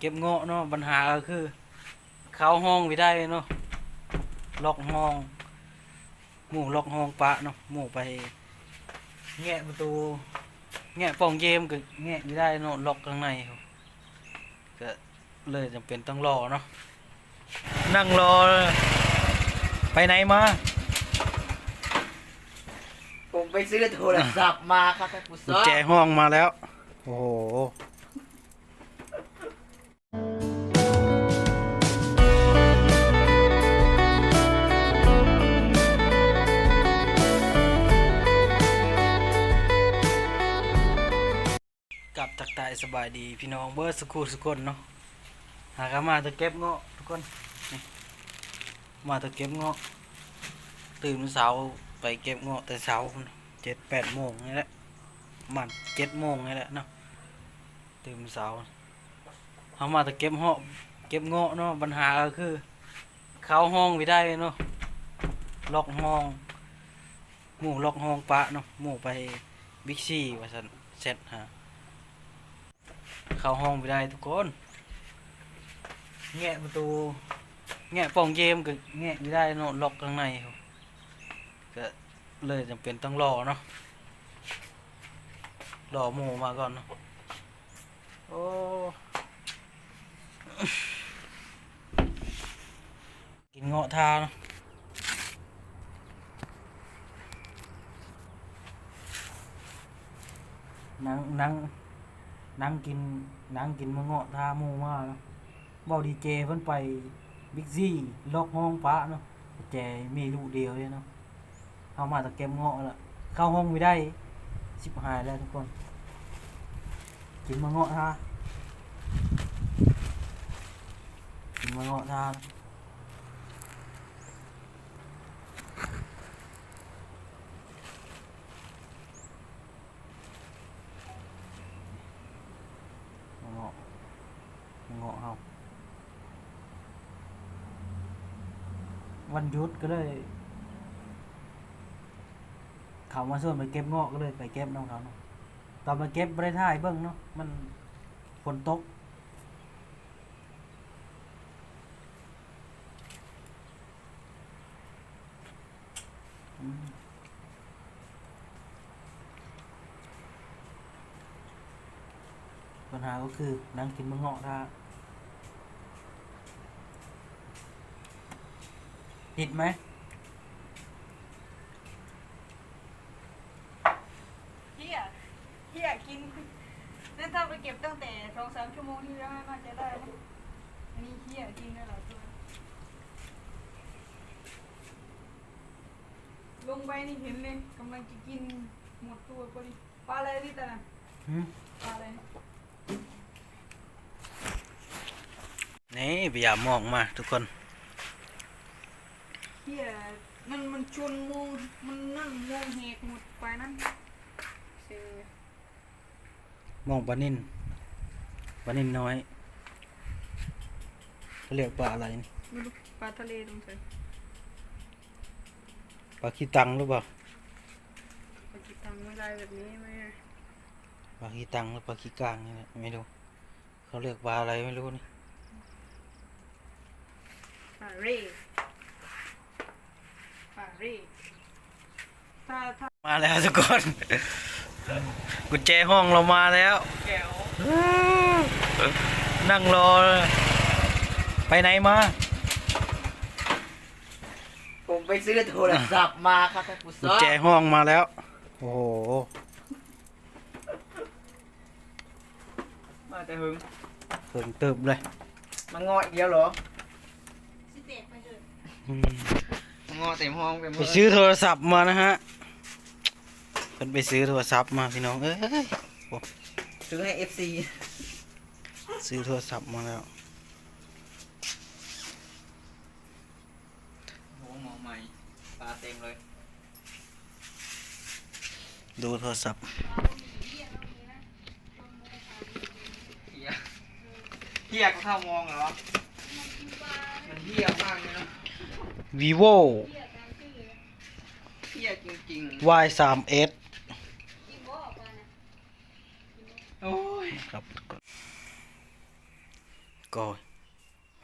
เก็บเงาะเนาะปัญหาก็คือ เข้าห้องไม่ได้เนาะล็อกห้องหมู่ล็อกห้องปะเนาะหมู่ไปแงะประตูแงะปล่องเยมก็แงะไม่ได้เนาะล็อกข้างในครับก็เลยจำเป็นต้องรอเนาะนั่งรอ ไปไหนมา ผมไปซื้อโทรศัพท์มาครับท่านผู้ชกุญมแจห้องมาแล้ว โอ้โห บายดีพี่น้องเบิร์ดสกูสกุลเนาะหากมาตะเก็บเงาะทุกคนนี่มาตะเก็บเงาะตื่นเช้าไปเก็บเงาะแต่เช้าเจ็ดแปดโมงนี่แหละมันเจ็ดโมงนี่แหละเนาะตื่นเช้าเขามาตะเก็บเงาะเก็บเงาะเนาะปัญหาก็คือ เข้าห้องไม่ได้เนาะล็อกห้องหมู่ล็อกห้องปะเนาะหมู่ไปบิ๊กซีว่าสันเสร็จฮะ เข้าห้องไม่ได้ทุกคนแงะประตูแงะป่องเกมก็แงะไม่ได้เนาะล็อกข้างในครับก็เลยจำเป็นต้องรอเนาะรอหมูมาก่อนเนาะโอ้กินเงาะทาเนาะนั่งนั่ง นั่งกินนั่งกินมะเงาะทาหมูมาเนาะเบาดีเจเพิ่นไปบิ๊กซี่ล็อกห้องปะเนาะแจมีลูกเดียวเลยเนาะเข้ามาตะเก็บเงาะละเข้าห้องไม่ได้ชิบหายแล้วทุกคน กินมะเงาะทากินมะเงาะทานะมะเงาะมะเงาะเฮาวันหยุดก็เลยเขามาส่วนไปเก็บเงาะก็เลยไปเก็บน้องเขาเนาะตอนมาเก็บไม่ได้ถ่ายเบิ้งเนาะมันฝนตกปัญหาก็คือนั่งกินมะเงาะท่า ติดไหมเฮียเฮียกินนั่นถ้าไปเก็บตั้งแต่สองสามชั่วโมงที่แล้วน่าจะได้นะอันนี้เฮียกินได้หลายตัวลงไปนี่เห็นเลยกำลังจะกินหมดตัวพอดีปลาอะไรนี่ตาน่ะหืมปลาอะไรนะนี่พยายามมองมาทุกคน เฮียมันมันชวนมองมันนั่นมองแหกหมดไปนั่นเสียมองปลานินปลานินน้อยเขาเรียกปลาอะไรนี่ไม่รู้ปลาทะเลตรงไหนปลาขี้ตังหรือเปล่าปลาจิตังไม่ได้แบบนี้ไหมปลาขี้ตังหรือปลาขี้กลางนี่แหละไม่รู้เขาเรียกปลาอะไรไม่รู้นี่ปลาเร่ปลาเร่ถ้าถ้ามาแล้วทุกคน กุญแจห้องเรามาแล้ว แก้วนั่งรอ ไปไหนมา ผมไปซื้อโทรศัพท์มาครับท่านผู้ชกุญมแจห้องมาแล้ว โอ้โห มาแต่หึงเพิ่งเติบเลย มางออีกแล้วเหรอสิเตกไปเลยอืมมา งอเต็มห้องเต็มไปมือซื้อโทรศัพท์มานะฮะเพิ่นไปซื้อโทรศัพท์มาพี่น้องเอ้ยซื้อให้ FC ซื้อโทรศัพท์มาแล้วโอ้หมอใหม่ปลาเต็มเลย ดูโทรศัพท์เฮียเฮียก็เข้ามองเหรอมันเฮียมากเลยเนาะ vivo เฮียจริง y 3 s ๆโอ้ยครับก็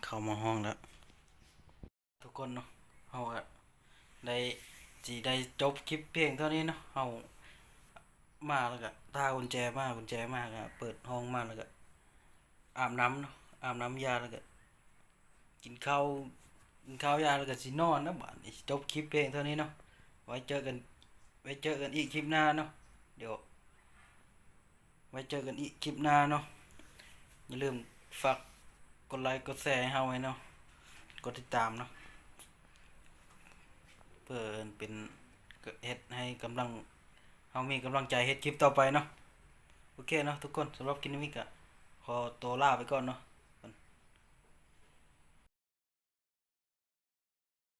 เข้ามาห้องแล้ว ทุกคนเนาะเฮาก็ได้สิได้จบคลิปเพียงเท่านี้เนาะเฮามาแล้วก็ถ้ากุญแจมากุญแจมาก็เปิดห้องมาแล้วก็อาบน้ำเนาะอาบน้ำยาแล้วก็กินข้าวกิน ข้าวยาแล้วก็สินอนนะบัดนี้จบคลิปเพียงเท่านี้เนาะไว้เจอกันไว้เจอกันอีกคลิปหน้าเนาะเดี๋ยว ไว้เจอกันอีกคลิปหน้าเนาะอย่าลืมฝากกดไลค์กดแชร์ให้เฮาไว้เนาะกดติดตามเนาะเพื่อเป็นเฮ็ดให้กำลังเฮามีกำลังใจเฮ็ดคลิปต่อไปเนาะโอเคเนาะทุกคนสำหรับคลิปนี้ก็ขอตัวลาไปก่อนเนาะ